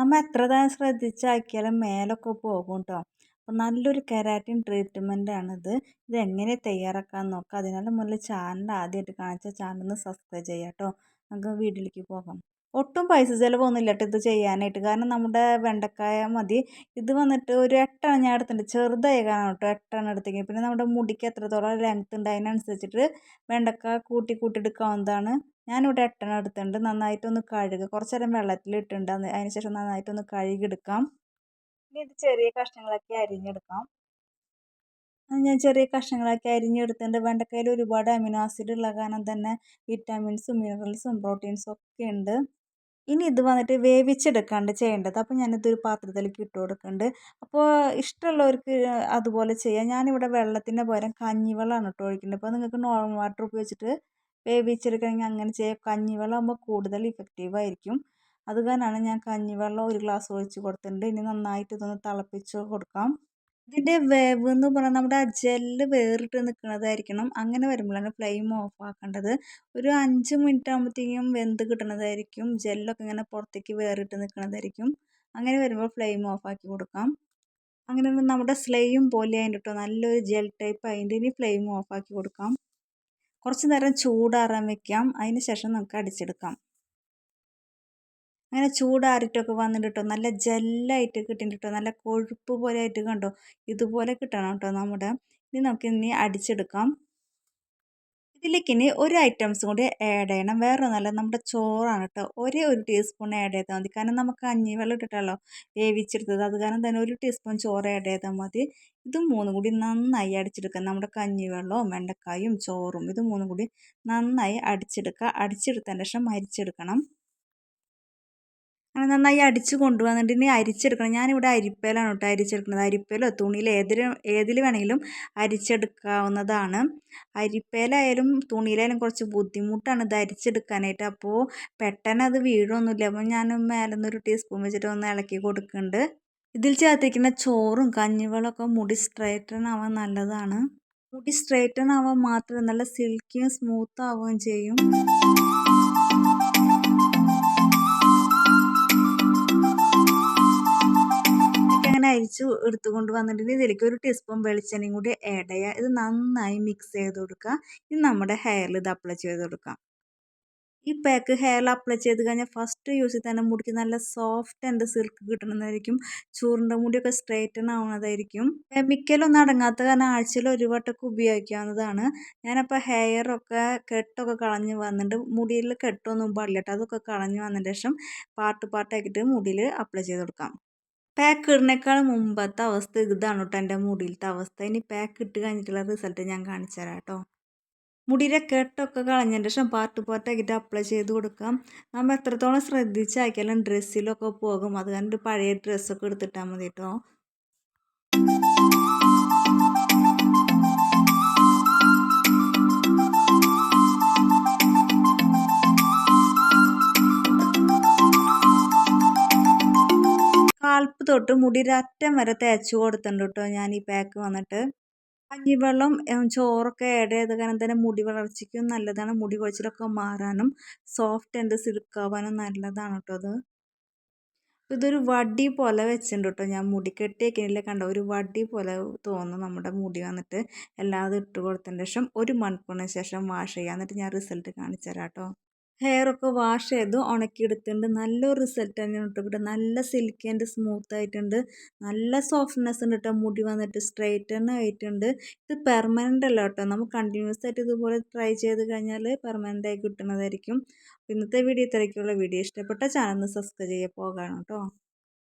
നമ്മൾ എത്ര തന്നെ ശ്രദ്ധിച്ചാക്കിയാലും മേലൊക്കെ പോകും കേട്ടോ അപ്പോൾ നല്ലൊരു കെരാറ്റിൻ ഇത് എങ്ങനെ തയ്യാറാക്കാൻ നോക്കാം? അതിനുള്ള മുന്നിൽ ചാനൽ ആദ്യമായിട്ട് കാണിച്ച ചാനൽ ഒന്ന് സബ്സ്ക്രൈബ് ചെയ്യാം കേട്ടോ നമുക്ക് വീട്ടിലേക്ക് പോകാം. ഒട്ടും പൈസ ചിലവൊന്നുമില്ല കേട്ടോ ഇത് ചെയ്യാനായിട്ട്. കാരണം നമ്മുടെ വെണ്ടക്കായ മതി. ഇത് വന്നിട്ട് ഒരു എട്ടെണ്ണം ഞാൻ എടുത്തിട്ടുണ്ട്. ചെറുതായി കാണാം കേട്ടോ എട്ടെണ്ണം എടുത്തേക്ക് പിന്നെ നമ്മുടെ മുടിക്ക് എത്രത്തോളം ലെങ്ത് ഉണ്ട് അതിനനുസരിച്ചിട്ട് വെണ്ടക്ക കൂട്ടി കൂട്ടി എടുക്കാവുന്നതാണ്. ഞാനിവിടെ എട്ടെണ്ണം എടുത്തിട്ടുണ്ട്. നന്നായിട്ടൊന്ന് കഴുകുക കുറച്ച് നേരം വെള്ളത്തിലിട്ടുണ്ട് അതിന് ശേഷം നന്നായിട്ടൊന്ന് കഴുകിയെടുക്കാം. ഇനി ഇത് ചെറിയ കഷ്ണങ്ങളൊക്കെ അരിഞ്ഞെടുക്കാം. ഞാൻ ചെറിയ കഷ്ണങ്ങളൊക്കെ അരിഞ്ഞെടുത്തിട്ടുണ്ട്. വെണ്ടക്കയിൽ ഒരുപാട് അമിനോ ആസിഡ് ഉള്ള കാരണം തന്നെ വിറ്റാമിൻസും മിനറൽസും പ്രോട്ടീൻസും ഒക്കെ ഉണ്ട്. ഇനി ഇത് വന്നിട്ട് വേവിച്ചെടുക്കാണ്ട് ചെയ്യേണ്ടത്. അപ്പോൾ ഞാനിതൊരു പാത്രത്തിലേക്ക് ഇട്ട് കൊടുക്കുന്നുണ്ട് അപ്പോൾ ഇഷ്ടമുള്ളവർക്ക് അതുപോലെ ചെയ്യാം. ഞാനിവിടെ വെള്ളത്തിന്റെ പകരം കഞ്ഞിവെള്ളമാണ് ഇട്ട് ഒഴിക്കുന്നത്. അപ്പോൾ നിങ്ങൾക്ക് നോർമൽ വാട്ടർ ഉപയോഗിച്ചിട്ട് വേവിച്ചെടുക്കണമെങ്കിൽ അങ്ങനെ ചെയ്യാം. കഞ്ഞിവെള്ളം ആകുമ്പോൾ കൂടുതൽ ഇഫക്റ്റീവ് ആയിരിക്കും. അത് കാരണമാണ് ഞാൻ കഞ്ഞിവെള്ളം ഒരു ഗ്ലാസ് ഒഴിച്ച് കൊടുത്തിട്ടുണ്ട്. ഇനി നന്നായിട്ട് ഇതൊന്ന് തിളപ്പിച്ച് കൊടുക്കാം. ഇതിന്റെ വേവ് എന്ന് പറഞ്ഞാൽ നമ്മുടെ ആ ജെല്ല് വേറിട്ട് നിൽക്കുന്നതായിരിക്കണം അങ്ങനെ വരുമ്പോഴാണ് ഫ്ലെയിം ഓഫ് ആക്കേണ്ടത്. ഒരു അഞ്ച് മിനിറ്റ് ആകുമ്പോഴത്തേക്കും വെന്ത് കിട്ടണതായിരിക്കും. ജെല്ലൊക്കെ ഇങ്ങനെ പുറത്തേക്ക് വേറിട്ട് നിൽക്കുന്നതായിരിക്കും അങ്ങനെ വരുമ്പോൾ ഫ്ലെയിം ഓഫ് ആക്കി കൊടുക്കാം. അങ്ങനെ നമ്മുടെ സ്ലെയിം പോലെ അതിന്റെ കേട്ടോ നല്ലൊരു ജെൽ ടൈപ്പ് അതിന്റെ ഇനി ഫ്ലെയിം ഓഫ് ആക്കി കൊടുക്കാം. കുറച്ച് നേരം ചൂടാറാൻ വെക്കാം. അതിന് ശേഷം നമുക്ക് അടിച്ചെടുക്കാം. അങ്ങനെ ചൂടാറിയിട്ടൊക്കെ വന്നിട്ട് കേട്ടോ നല്ല ജെല്ലായിട്ട് കിട്ടിയിട്ട് കേട്ടോ നല്ല കൊഴുപ്പ് പോലെ ആയിട്ട് കണ്ടോ? ഇതുപോലെ കിട്ടണം കേട്ടോ നമ്മുടെ. ഇനി നമുക്ക് ഇനി അടിച്ചെടുക്കാം. ഇതിലേക്ക് ഇനി ഒരു ഐറ്റംസ് കൂടി ആഡ് ചെയ്യണം. വേറെ ഒന്നല്ല നമ്മുടെ ചോറാണ് കേട്ടോ. ഒരേ ഒരു ടീസ്പൂൺ ആഡ് ചെയ്താൽ മതി. കാരണം നമുക്ക് വെള്ളം ഇട്ടിട്ടല്ലോ വേവിച്ചെടുത്തത്. അത് കാരണം തന്നെ ഒരു ടീസ്പൂൺ ചോറ് ആഡ് ചെയ്താൽ മതി. ഇത് മൂന്നും കൂടി നന്നായി അടിച്ചെടുക്കാം. നമ്മുടെ കഞ്ഞി വെള്ളവും വെണ്ടക്കായും ചോറും ഇത് മൂന്നും കൂടി നന്നായി അടിച്ചെടുക്കുക. അടിച്ചെടുത്തതിന് ശേഷം അരിച്ചെടുക്കണം അങ്ങനെ നന്നായി അടിച്ച് കൊണ്ടുവന്നിട്ട് ഇനി അരിച്ചെടുക്കണം. ഞാനിവിടെ അരിപ്പയിലാണ് കേട്ടോ അരിച്ചെടുക്കുന്നത്. അരിപ്പയിലോ തുണിയിൽ ഏതിൽ ഏതിൽ വേണമെങ്കിലും അരിച്ചെടുക്കാവുന്നതാണ്. അരിപ്പയിലായാലും തുണിയിലായാലും കുറച്ച് ബുദ്ധിമുട്ടാണ് ഇത് അരിച്ചെടുക്കാനായിട്ട്. അപ്പോൾ പെട്ടെന്ന് അത് വീഴൊന്നുമില്ല. അപ്പോൾ ഞാൻ മേലെ ഒരു ടീസ്പൂൺ വെച്ചിട്ട് ഒന്ന് ഇളക്കി കൊടുക്കുന്നുണ്ട്. ഇതിൽ ചേർത്തിരിക്കുന്ന ചോറും കഞ്ഞിവെള്ളമൊക്കെ മുടി സ്ട്രൈറ്റൻ ആവാൻ നല്ലതാണ്. മുടി സ്ട്രൈറ്റൻ ആവാൻ മാത്രം നല്ല സിൽക്കിയും സ്മൂത്ത് ആവുകയും ചെയ്യും. അരിച്ച് എടുത്തുകൊണ്ട് വന്നിട്ടുണ്ടെങ്കിൽ ഇതിലേക്ക് ഒരു ടീസ്പൂൺ വെളിച്ചെണ്ണയും കൂടി ആഡ് ചെയ്യുക ഇത് നന്നായി മിക്സ് ചെയ്ത് കൊടുക്കുക. ഇത് നമ്മുടെ ഹെയറിൽ ഇത് അപ്ലൈ ചെയ്ത് കൊടുക്കാം. ഈ പാക്ക് ഹെയറിൽ അപ്ലൈ ചെയ്ത് കഴിഞ്ഞാൽ ഫസ്റ്റ് യൂസിൽ തന്നെ മുടിക്ക് നല്ല സോഫ്റ്റ് ആൻഡ് സിൽക്ക് കിട്ടുന്നതായിരിക്കും ചൂറിന്റെ മുടിയൊക്കെ സ്ട്രേറ്റൺ ആവുന്നതായിരിക്കും കെമിക്കലൊന്നും അടങ്ങാത്ത കാരണം ആഴ്ചയിൽ ഒരു വട്ടമൊക്കെ ഉപയോഗിക്കാവുന്നതാണ്. ഞാനപ്പോൾ ഹെയറൊക്കെ കെട്ടൊക്കെ കളഞ്ഞ് വന്നിട്ട് മുടിയിൽ കെട്ടൊന്നും പാടില്ല കേട്ടോ അതൊക്കെ കളഞ്ഞ് വന്നതിന് ശേഷം പാർട്ട് പാർട്ടാക്കിയിട്ട് മുടിയിൽ അപ്ലൈ ചെയ്ത് കൊടുക്കാം. പാക്ക് ഇടുന്നേക്കാൾ മുമ്പത്തെ അവസ്ഥ ഇതാണ് കേട്ടോ എന്റെ മുടിയിലത്തെ അവസ്ഥ. ഇനി പാക്ക് ഇട്ട് കഴിഞ്ഞിട്ടുള്ള റിസൾട്ട് ഞാൻ കാണിച്ചു തരാം കേട്ടോ മുടിയിലെ കെട്ടൊക്കെ കളഞ്ഞതിന് ശേഷം പാർട്ട് പാർട്ടാക്കിയിട്ട് അപ്ലൈ ചെയ്ത് കൊടുക്കാം. നമ്മൾ എത്രത്തോളം ശ്രദ്ധിച്ചാക്കിയാലും ഡ്രസ്സിലൊക്കെ പോകും. അത് കാരണം പഴയ ഡ്രസ്സൊക്കെ എടുത്തിട്ടാൽ മതി കേട്ടോ കാൽപ്പ് തൊട്ട് മുടിയുടെ വരെ തേച്ച് കൊടുത്തിട്ടുണ്ട് കേട്ടോ ഞാൻ ഈ പാക്ക് വന്നിട്ട്. കഞ്ഞിവെള്ളം ചോറൊക്കെ ആഡ് ചെയ്ത കാരണം തന്നെ മുടി വളർച്ചയ്ക്കും നല്ലതാണ്. മുടി കൊഴിച്ചിലൊക്കെ മാറാനും സോഫ്റ്റ് ആൻഡ് സിൽക്കാവാനും നല്ലതാണ് കേട്ടോ അത്. ഇതൊരു വടി പോലെ വെച്ചിട്ടുണ്ട് കേട്ടോ ഞാൻ മുടി കെട്ടിയേക്കില്ല കണ്ടോ? ഒരു വടി പോലെ തോന്നും നമ്മുടെ മുടി വന്നിട്ട്. എല്ലാതും ഇട്ട് കൊടുത്തതിന് ശേഷം ഒരു മണിക്കൂറിന് ശേഷം വാഷ് ചെയ്യാം. എന്നിട്ട് ഞാൻ റിസൾട്ട് കാണിച്ചു തരാം കേട്ടോ. ഹെയറൊക്കെ വാഷ് ചെയ്ത് ഉണക്കിയെടുത്തിട്ടുണ്ട്. നല്ലൊരു റിസൾട്ട് തന്നെയാണ് കേട്ടോ നല്ല സിൽക്കി ആൻഡ് സ്മൂത്ത് ആയിട്ടുണ്ട്. നല്ല സോഫ്റ്റ്നെസ് ഉണ്ട് കേട്ടോ. മുടി വന്നിട്ട് സ്ട്രെയിറ്റ് തന്നെ ആയിട്ടുണ്ട്. ഇത് പെർമനന്റ് അല്ല കേട്ടോ. നമുക്ക് കണ്ടിന്യൂസ് ആയിട്ട് ഇതുപോലെ ട്രൈ ചെയ്ത് കഴിഞ്ഞാൽ പെർമനന്റ് ആയി കിട്ടുന്നതായിരിക്കും. ഇന്നത്തെ വീഡിയോ ഇത്രയ്ക്കുള്ള വീഡിയോ ഇഷ്ടപ്പെട്ട ചാനൽ സബ്സ്ക്രൈബ് ചെയ്യാൻ പോകാണ് കേട്ടോ.